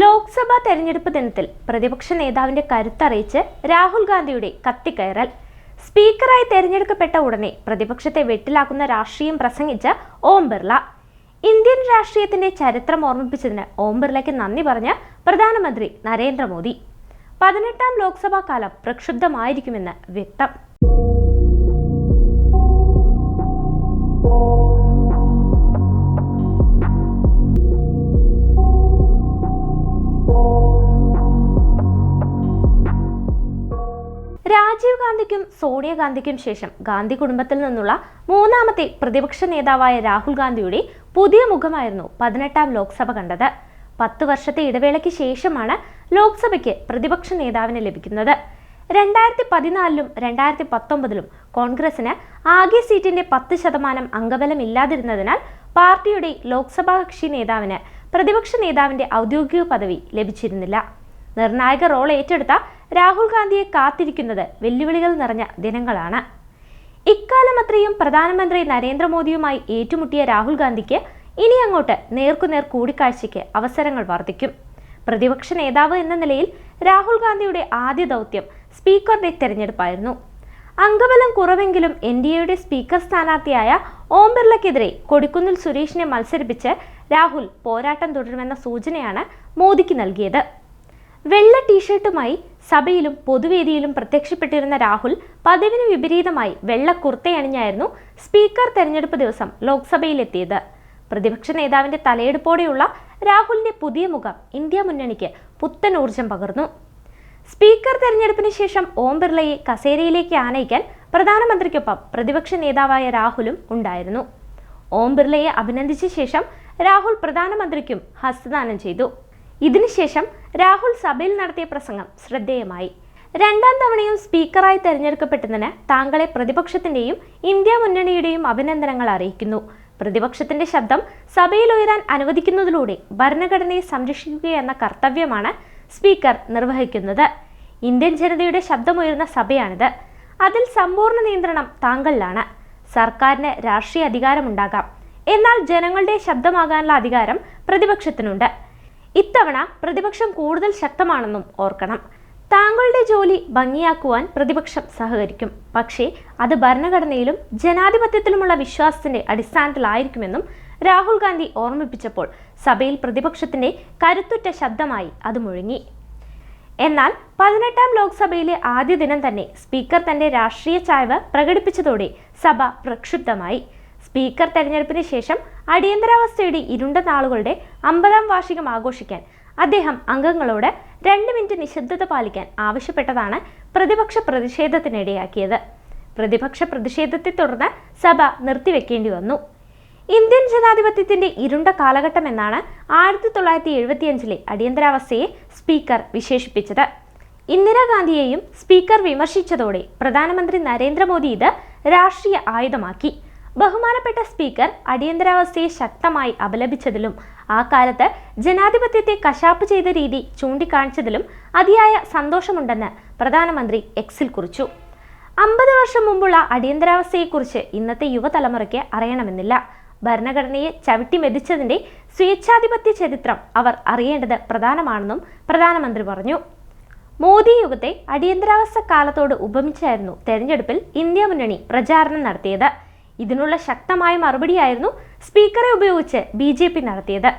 ലോക്സഭാ തെരഞ്ഞെടുപ്പ് ദിനത്തിൽ പ്രതിപക്ഷ നേതാവിന്റെ കരുത്തറിയിച്ച് രാഹുൽ ഗാന്ധിയുടെ കത്തിക്കയറൽ. സ്പീക്കറായി തെരഞ്ഞെടുക്കപ്പെട്ട ഉടനെ പ്രതിപക്ഷത്തെ വെട്ടിലാക്കുന്ന രാഷ്ട്രീയം പ്രസംഗിച്ച ഓം ബിർള. ഇന്ത്യൻ രാഷ്ട്രീയത്തിന്റെ ചരിത്രം ഓർമ്മിപ്പിച്ചതിന് ഓം ബിർളയ്ക്ക് നന്ദി പറഞ്ഞ പ്രധാനമന്ത്രി നരേന്ദ്രമോദി. പതിനെട്ടാം ലോക്സഭാ കാലം പ്രക്ഷുബ്ധമായിരിക്കുമെന്ന് വ്യക്തം. രാജീവ് ഗാന്ധിക്കും സോണിയാഗാന്ധിക്കും ശേഷം ഗാന്ധി കുടുംബത്തിൽ നിന്നുള്ള മൂന്നാമത്തെ പ്രതിപക്ഷ നേതാവായ രാഹുൽ ഗാന്ധിയുടെ പുതിയ മുഖമായിരുന്നു പതിനെട്ടാം ലോക്സഭ കണ്ടത്. പത്ത് വർഷത്തെ ഇടവേളയ്ക്ക് ശേഷമാണ് ലോക്സഭയ്ക്ക് പ്രതിപക്ഷ നേതാവിനെ ലഭിക്കുന്നത്. രണ്ടായിരത്തി പതിനാലിലും രണ്ടായിരത്തി പത്തൊമ്പതിലും കോൺഗ്രസിന് ആകെ സീറ്റിന്റെ പത്ത് ശതമാനം അംഗബലം ഇല്ലാതിരുന്നതിനാൽ പാർട്ടിയുടെ ലോക്സഭാ കക്ഷി നേതാവിന് പ്രതിപക്ഷ നേതാവിന്റെ ഔദ്യോഗിക പദവി ലഭിച്ചിരുന്നില്ല. നിർണായക റോൾ ഏറ്റെടുത്ത രാഹുൽ ഗാന്ധിയെ കാത്തിരിക്കുന്നത് വെല്ലുവിളികൾ നിറഞ്ഞ ദിനങ്ങളാണ്. ഇക്കാലം അത്രയും പ്രധാനമന്ത്രി നരേന്ദ്രമോദിയുമായി ഏറ്റുമുട്ടിയ രാഹുൽ ഗാന്ധിക്ക് ഇനി അങ്ങോട്ട് നേർക്കുനേർ കൂടിക്കാഴ്ചയ്ക്ക് അവസരങ്ങൾ വർദ്ധിക്കും. പ്രതിപക്ഷ നേതാവ് എന്ന നിലയിൽ രാഹുൽ ഗാന്ധിയുടെ ആദ്യ ദൗത്യം സ്പീക്കറുടെ തെരഞ്ഞെടുപ്പായിരുന്നു. അംഗബലം കുറവെങ്കിലും എൻ ഡി എയുടെ സ്പീക്കർ സ്ഥാനാർത്ഥിയായ ഓം ബിർളയ്ക്കെതിരെ കൊടിക്കുന്നിൽ സുരേഷിനെ മത്സരിപ്പിച്ച് രാഹുൽ പോരാട്ടം തുടരുമെന്ന സൂചനയാണ് മോദിക്ക് നൽകിയത്. വെള്ള ടീഷർട്ടുമായി സഭയിലും പൊതുവേദിയിലും പ്രത്യക്ഷപ്പെട്ടിരുന്ന രാഹുൽ പതിവിന് വിപരീതമായി വെള്ള കുർത്തയണിഞ്ഞായിരുന്നു സ്പീക്കർ തെരഞ്ഞെടുപ്പ് ദിവസം ലോക്സഭയിലെത്തിയത്. പ്രതിപക്ഷ നേതാവിന്റെ തലയെടുപ്പോടെയുള്ള രാഹുലിന്റെ പുതിയ മുഖം ഇന്ത്യ മുന്നണിക്ക് പുത്തൻ ഊർജം പകർന്നു. സ്പീക്കർ തെരഞ്ഞെടുപ്പിന് ശേഷം ഓം ബിർളയെ കസേരയിലേക്ക് ആനയിക്കാൻ പ്രധാനമന്ത്രിക്കൊപ്പം പ്രതിപക്ഷ നേതാവായ രാഹുലും ഉണ്ടായിരുന്നു. ഓം ബിർളയെ അഭിനന്ദിച്ച ശേഷം രാഹുൽ പ്രധാനമന്ത്രിക്കും ഹസ്തദാനം ചെയ്തു. ഇതിനുശേഷം രാഹുൽ സഭയിൽ നടത്തിയ പ്രസംഗം ശ്രദ്ധേയമായി. രണ്ടാം തവണയും സ്പീക്കറായി തെരഞ്ഞെടുക്കപ്പെട്ടതിന് താങ്കളെ പ്രതിപക്ഷത്തിന്റെയും ഇന്ത്യ മുന്നണിയുടെയും അഭിനന്ദനങ്ങൾ അറിയിക്കുന്നു. പ്രതിപക്ഷത്തിന്റെ ശബ്ദം സഭയിൽ ഉയരാൻ അനുവദിക്കുന്നതിലൂടെ ഭരണഘടനയെ സംരക്ഷിക്കുക എന്ന കർത്തവ്യമാണ് സ്പീക്കർ നിർവഹിക്കുന്നത്. ഇന്ത്യൻ ജനതയുടെ ശബ്ദമുയരുന്ന സഭയാണിത്. അതിൽ സമ്പൂർണ നിയന്ത്രണം താങ്കളിലാണ്. സർക്കാരിന് രാഷ്ട്രീയ അധികാരമുണ്ടാകാം. എന്നാൽ ജനങ്ങളുടെ ശബ്ദമാകാനുള്ള അധികാരം പ്രതിപക്ഷത്തിനുണ്ട്. ഇത്തവണ പ്രതിപക്ഷം കൂടുതൽ ശക്തമാണെന്നും ഓർക്കണം. താങ്കളുടെ ജോലി ഭംഗിയാക്കുവാൻ പ്രതിപക്ഷം സഹകരിക്കും. പക്ഷേ അത് ഭരണഘടനയിലും ജനാധിപത്യത്തിലുമുള്ള വിശ്വാസത്തിന്റെ അടിസ്ഥാനത്തിലായിരിക്കുമെന്നും രാഹുൽ ഗാന്ധി ഓർമ്മിപ്പിച്ചപ്പോൾ സഭയിൽ പ്രതിപക്ഷത്തിന്റെ കരുത്തുറ്റ ശബ്ദമായി അത് മുഴങ്ങി. എന്നാൽ പതിനെട്ടാം ലോക്സഭയിലെ ആദ്യ ദിനം തന്നെ സ്പീക്കർ തന്റെ രാഷ്ട്രീയ ചായ്വ് പ്രകടിപ്പിച്ചതോടെ സഭ പ്രക്ഷുബ്ധമായി. സ്പീക്കർ തെരഞ്ഞെടുപ്പിന് ശേഷം അടിയന്തരാവസ്ഥയുടെ ഇരുണ്ട നാളുകളുടെ അമ്പതാം വാർഷികം ആഘോഷിക്കാൻ അദ്ദേഹം അംഗങ്ങളോട് രണ്ട് മിനിറ്റ് നിശബ്ദത പാലിക്കാൻ ആവശ്യപ്പെട്ടതാണ് പ്രതിപക്ഷ പ്രതിഷേധത്തിനിടയാക്കിയത്. പ്രതിപക്ഷ പ്രതിഷേധത്തെ തുടർന്ന് സഭ നിർത്തിവെക്കേണ്ടി വന്നു. ഇന്ത്യൻ ജനാധിപത്യത്തിന്റെ ഇരുണ്ട കാലഘട്ടം എന്നാണ് ആയിരത്തി തൊള്ളായിരത്തി എഴുപത്തിയഞ്ചിലെ അടിയന്തരാവസ്ഥയെ സ്പീക്കർ വിശേഷിപ്പിച്ചത്. ഇന്ദിരാഗാന്ധിയെയും സ്പീക്കർ വിമർശിച്ചതോടെ പ്രധാനമന്ത്രി നരേന്ദ്രമോദി ഇത് രാഷ്ട്രീയ ആയുധമാക്കി. ബഹുമാനപ്പെട്ട സ്പീക്കർ അടിയന്തരാവസ്ഥയെ ശക്തമായി അപലപിച്ചതിലും ആ കാലത്ത് ജനാധിപത്യത്തെ കശാപ്പ് ചെയ്ത രീതി ചൂണ്ടിക്കാണിച്ചതിലും അതിയായ സന്തോഷമുണ്ടെന്ന് പ്രധാനമന്ത്രി എക്സിൽ കുറിച്ചു. അമ്പത് വർഷം മുമ്പുള്ള അടിയന്തരാവസ്ഥയെക്കുറിച്ച് ഇന്നത്തെ യുവതലമുറയ്ക്ക് അറിയണമെന്നില്ല. ഭരണഘടനയെ ചവിട്ടി മെതിച്ചതിന്റെ സ്വേച്ഛാധിപത്യ ചരിത്രം അവർ അറിയേണ്ടത് പ്രധാനമാണെന്നും പ്രധാനമന്ത്രി പറഞ്ഞു. മോദി യുഗത്തെ അടിയന്തരാവസ്ഥ കാലത്തോട് ഉപമിച്ചായിരുന്നു തെരഞ്ഞെടുപ്പിൽ ഇന്ത്യ മുന്നണി പ്രചാരണം നടത്തിയത്. ഇതിനുള്ള ശക്തമായ മറുപടിയായിരുന്നു സ്പീക്കറെ ഉപയോഗിച്ച് ബി ജെ പി നടത്തിയത്.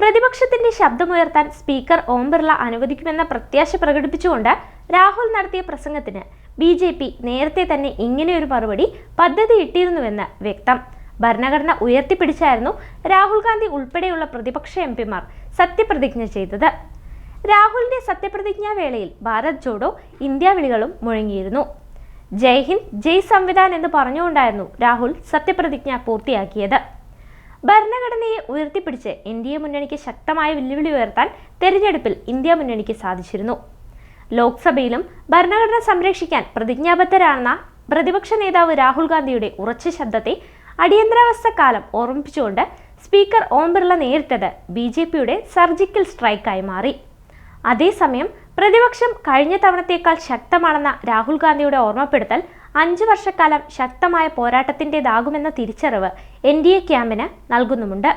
പ്രതിപക്ഷത്തിന്റെ ശബ്ദമുയർത്താൻ സ്പീക്കർ ഓം ബിർള അനുവദിക്കുമെന്ന പ്രത്യാശ പ്രകടിപ്പിച്ചുകൊണ്ട് രാഹുൽ നടത്തിയ പ്രസംഗത്തിന് ബി ജെ പി നേരത്തെ തന്നെ ഇങ്ങനെയൊരു മറുപടി പദ്ധതി ഇട്ടിരുന്നുവെന്ന് വ്യക്തം. ഭരണഘടന ഉയർത്തിപ്പിടിച്ചായിരുന്നു രാഹുൽ ഗാന്ധി ഉൾപ്പെടെയുള്ള പ്രതിപക്ഷ എം പിമാർ സത്യപ്രതിജ്ഞ ചെയ്തത്. രാഹുലിന്റെ സത്യപ്രതിജ്ഞാ വേളയിൽ ഭാരത് ജോഡോ ഇന്ത്യ വിളികളും മുഴങ്ങിയിരുന്നു. ജയ് ഹിന്ദ് ജയ് സംവിധാൻ എന്ന് പറഞ്ഞുകൊണ്ടായിരുന്നു രാഹുൽ സത്യപ്രതിജ്ഞ പൂർത്തിയാക്കിയത്. ഭരണഘടനയെ ഉയർത്തിപ്പിടിച്ച് ഇന്ത്യ മുന്നണിക്ക് ശക്തമായ വെല്ലുവിളി ഉയർത്താൻ തെരഞ്ഞെടുപ്പിൽ ഇന്ത്യ മുന്നണിക്ക് സാധിച്ചിരുന്നു. ലോക്സഭയിലും ഭരണഘടന സംരക്ഷിക്കാൻ പ്രതിജ്ഞാബദ്ധരാണെന്ന പ്രതിപക്ഷ നേതാവ് രാഹുൽ ഗാന്ധിയുടെ ഉറച്ച ശബ്ദത്തെ അടിയന്തരാവസ്ഥ കാലം ഓർമ്മിപ്പിച്ചുകൊണ്ട് സ്പീക്കർ ഓം ബിർള നേരിട്ടത് ബി ജെ പിയുടെ സർജിക്കൽ സ്ട്രൈക്കായി മാറി. അതേസമയം പ്രതിപക്ഷം കഴിഞ്ഞ തവണത്തേക്കാൾ ശക്തമാണെന്ന രാഹുൽ ഗാന്ധിയുടെ ഓർമ്മപ്പെടുത്തൽ അഞ്ചു വർഷക്കാലം ശക്തമായ പോരാട്ടത്തിന്റെതാകുമെന്ന തിരിച്ചറിവ് എൻ ഡി എ ക്യാമ്പിന് നൽകുന്നുമുണ്ട്.